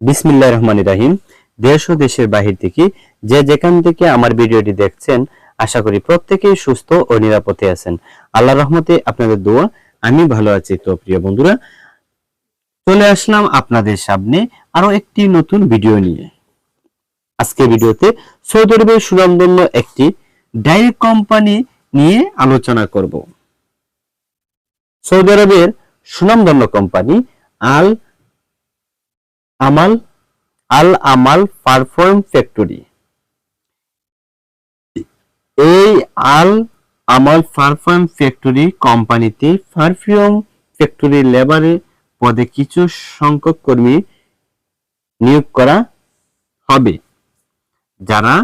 বিসমিল্লাহ রহমান রাহিম। দেশ ও দেশের বাহির থেকে যে যেখান থেকে আমার ভিডিওটি দেখছেন, আশা করি প্রত্যেকেই সুস্থ ও নিরাপদে আছেন। আল্লাহ রহমতে আপনাদের দোয়া, আমি ভালো আছি তো প্রিয় বন্ধুরা। চলে আসলাম আপনাদের সামনে আরও একটি নতুন ভিডিও নিয়ে। আজকে ভিডিওতে সৌদি আরবের সুনামধন্য একটি ডাইরি কোম্পানি নিয়ে আলোচনা করব। সৌদি আরবের সুনামধন্য company Al Amal, Al Amal perfume factory. এই আল আমাল পারফর্ম ফ্যাক্টরি কোম্পানিতে পারফিউম ফ্যাক্টরি লেবারে পদে কিছু সংখ্যক কর্মী নিয়োগ করা হবে। যারা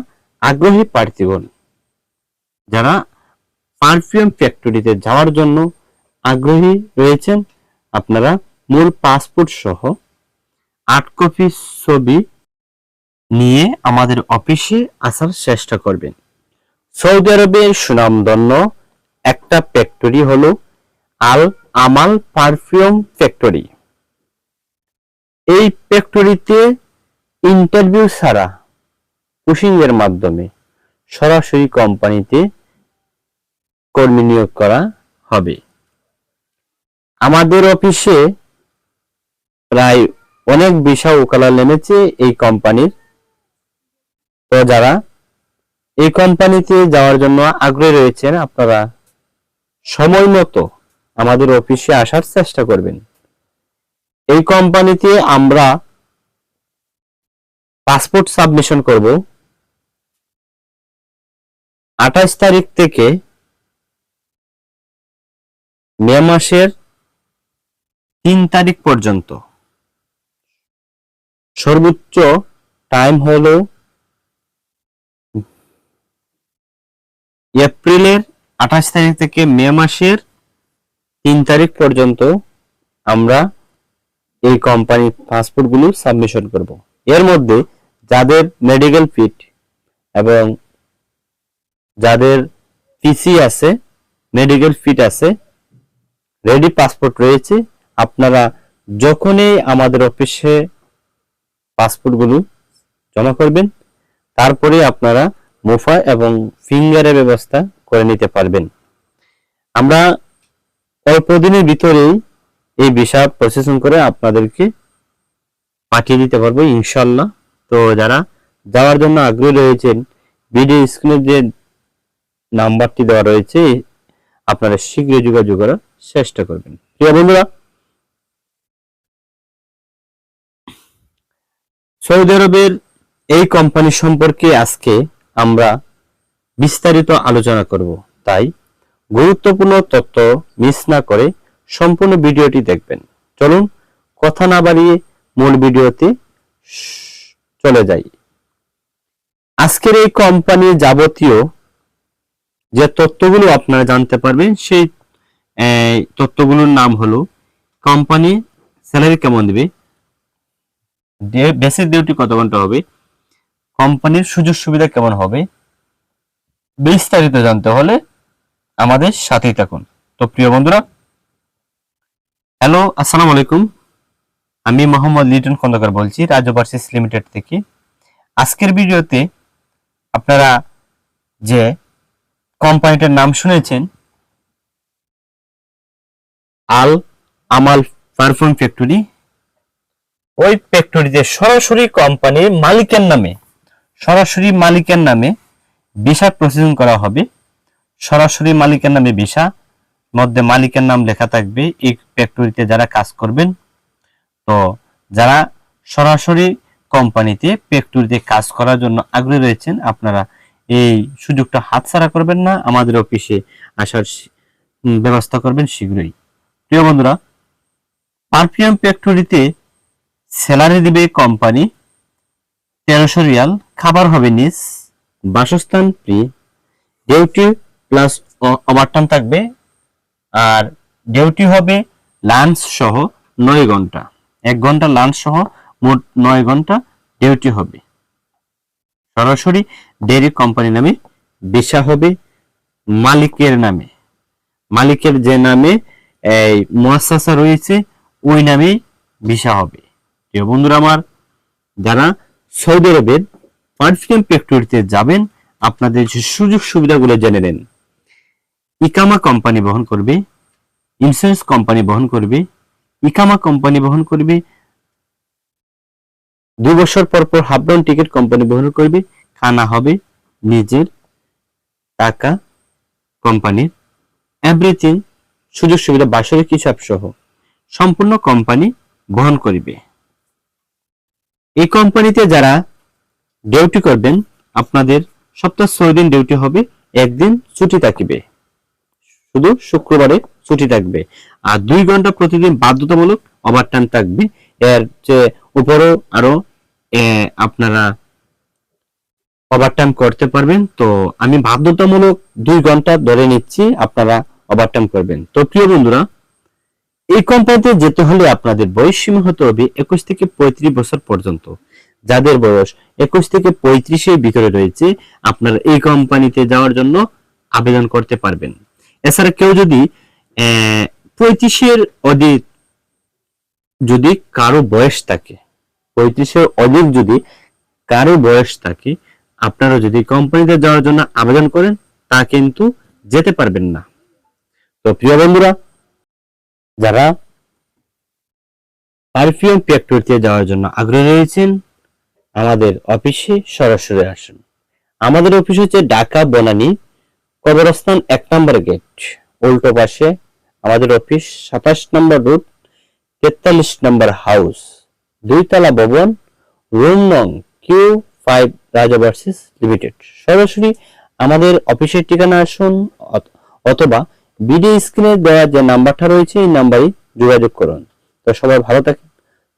আগ্রহী প্রার্থীগণ, যারা পারফিউম ফ্যাক্টরিতে যাওয়ার জন্য আগ্রহী রয়েছেন, আপনারা মূল পাসপোর্ট সহ আট কপি ছবি নিয়ে আমাদের অফিসে আসার চেষ্টা করবেন। সৌদি আরবের সুনামধন্য একটা ফ্যাক্টরি হলো আল আমাল পারফিউম ফ্যাক্টরি এই ফ্যাক্টরিতে ইন্টারভিউ ছাড়া পুশিং এর মাধ্যমে সরাসরি কোম্পানিতে কর্মী নিয়োগ করা হবে। আমাদের অফিসে প্রায় অনেক ভিসা ওকালা নেমেছে এই কোম্পানির তো যারা এই কোম্পানিতে যাওয়ার জন্য আগ্রহী রয়েছেন, আপনারা সময় মতো আমাদের অফিসে আসার চেষ্টা করবেন। এই কোম্পানিতে আমরা পাসপোর্ট সাবমিশন করব। আঠাশ তারিখ থেকে মে মাসের তিন তারিখ পর্যন্ত। সর্বোচ্চ টাইম হলো এপ্রিলের আঠাশ তারিখ থেকে মে মাসের তিন তারিখ পর্যন্ত আমরা এই কোম্পানির পাসপোর্টগুলো সাবমিশন করব। এর মধ্যে যাদের মেডিকেল ফিট এবং যাদের পিসি আছে মেডিকেল ফিট আছে রেডি পাসপোর্ট রয়েছে, আপনারা যখনই আমাদের অফিসে পাসপোর্টগুলো জমা করবেন। তারপরে আপনারা মুফা এবং ফিঙ্গারের ব্যবস্থা করে নিতে পারবেন। আমরা অল্প দিনের ভিতরেই এই ভিসা প্রসেসিং করে আপনাদেরকে পাঠিয়ে দিতে পারব ইনশাল্লাহ তো যারা যাওয়ার জন্য আগ্রহী রয়েছেন, ভিডিও স্ক্রিনে যে নাম্বারটি দেওয়া রয়েছে, আপনারা শীঘ্রই যোগাযোগ করার চেষ্টা করবেন। প্রিয় বন্ধুরা সৌদি আরবের এই কোম্পানি সম্পর্কে আজকে আমরা বিস্তারিত আলোচনা করব। তাই গুরুত্বপূর্ণ তথ্য মিস না করে সম্পূর্ণ ভিডিওটি দেখবেন। চলুন কথা না বাড়িয়ে মূল ভিডিওতে চলে যাই। আজকের এই কোম্পানির যাবতীয় যে তথ্যগুলো আপনারা জানতে পারবেন, সেই তথ্যগুলোর নাম হলো কোম্পানি স্যালারি কেমন দিবে বেসিক ডিউটি কত ঘণ্টা হবে? কোম্পানির সুযোগ সুবিধা কেমন হবে? বিস্তারিত জানতে হলে আমাদের সাথেই থাকুন। তো প্রিয় বন্ধুরা, হ্যালো, আসসালামু আলাইকুম। আমি মোহাম্মদ লিটন খন্দকার বলছি রাজ লিমিটেড থেকে। আজকের ভিডিওতে আপনারা যে কোম্পানিটার নাম শুনেছেন আল আমাল পারফিউম ফ্যাক্টরি ওই ফ্যাক্টরিতে সরাসরি কোম্পানির মালিকের নামে, সরাসরি মালিকের নামে ভিসা প্রসেসিং করা হবে। সরাসরি মালিকের নামে ভিসা, মধ্যে মালিকের নাম লেখা থাকবে, এই ফ্যাক্টরিতে যারা কাজ করবেন। তো যারা সরাসরি কোম্পানিতে ফ্যাক্টরিতে কাজ করার জন্য আগ্রহী রয়েছেন, আপনারা এই সুযোগটা হাতছাড়া করবেন না। আমাদের অফিসে আসার ব্যবস্থা করবেন শীঘ্রই। প্রিয় বন্ধুরা, পারফিউম ফ্যাক্টরিতে স্যালারি দিবে কোম্পানি। তেরোশো রিয়াল। খাবার হবে নিস। বাসস্থান ফ্রি। ডিউটি প্লাস ওভারটাইম থাকবে। আর ডিউটি হবে লাঞ্চ সহ নয় ঘণ্টা। এক ঘণ্টা লাঞ্চ সহ মোট নয় ঘণ্টা ডিউটি হবে। সরাসরি ডেয়ারি কোম্পানি নামে ভিসা হবে মালিকের নামে। মালিকের যে নামে এই মুয়াসাসা রয়েছে, ওই নামেই ভিসা হবে। প্রিয় বন্ধুরা আমার, যারা সৌদি আরবের পারফিউম ফ্যাক্টরিতে যাবেন, আপনাদের যে সুযোগ সুবিধাগুলো জেনে নেন। ইকামা কোম্পানি বহন করবে ইন্স্যুরেন্স কোম্পানি বহন করবে, ইকামা কোম্পানি বহন করবে দুই বছর পর পর হাফ ডাউন টিকিট কোম্পানি বহন করবে, খানা হবে নিজের টাকা কোম্পানির। এভরিথিং সুযোগ সুবিধা বাসরিক হিসাব সহ সম্পূর্ণ কোম্পানি বহন করবে। এই কোম্পানিতে যারা ডিউটি করবেন, আপনাদের সপ্তাহ ছয় দিন ডিউটি হবে, একদিন ছুটি থাকবে। শুধু শুক্রবারে ছুটি থাকবে। আর দুই ঘণ্টা প্রতিদিন বাধ্যতামূলক ওভারটাইম থাকবে। এর যে উপরও আরও আপনারা ওভারটাইম করতে পারবেন। তো আমি বাধ্যতামূলক দুই ঘণ্টা ধরে নিচ্ছি, আপনারা ওভারটাইম করবেন। তো প্রিয় বন্ধুরা এই কোম্পানিতে যেতে হলে আপনাদের বয়স সীমা হতে হবে একুশ থেকে পঁয়ত্রিশ বছর পর্যন্ত। যাদের বয়স একুশ থেকে পঁয়ত্রিশের ভিতরে রয়েছে, আপনারা এই কোম্পানিতে যাওয়ার জন্য আবেদন করতে পারবেন। এছাড়া কেউ যদি পঁয়ত্রিশের অধিক যদি কারও বয়স থাকে, পঁয়ত্রিশের অধিক যদি কারও বয়স থাকে, আপনারা যদি কোম্পানিতে যাওয়ার জন্য আবেদন করেন, তা কিন্তু যেতে পারবেন না। তো প্রিয় বন্ধুরা যারা পারফিউম ফ্যাক্টরিতে যাওয়ার জন্য আগ্রহী রয়েছেন, আমাদের অফিসে সরাসরি আসুন। আমাদের অফিস হচ্ছে ঢাকা বনানী, কবরস্থান এক নম্বর গেট। উল্টো পাশে আমাদের অফিস সাতাশ নম্বর রুট, তেতাল্লিশ নম্বর হাউস। দুইতলা ভবন, রুম নং Q five Raja versus limited. সরাসরি আমাদের অফিসের ঠিকানা আসুন অথবা ভিডিও স্ক্রিনে দেওয়া যে নাম্বারটা রয়েছে, এই নাম্বারে যোগাযোগ করুন। তো সবাই ভালো থাকেন,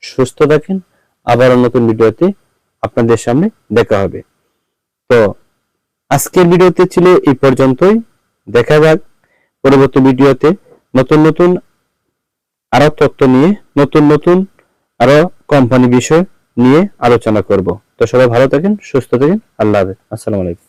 সুস্থ থাকেন। আবার নতুন ভিডিওতে আপনাদের সামনে দেখা হবে। তো আজকের ভিডিওতে ছিল এই পর্যন্তই। দেখা যাক পরবর্তী ভিডিওতে নতুন নতুন আরও তথ্য নিয়ে, নতুন নতুন আরও কোম্পানি বিষয় নিয়ে আলোচনা করব। তো সবাই ভালো থাকেন, সুস্থ থাকেন। আল্লাহ হাফেজ। আসসালামু আলাইকুম।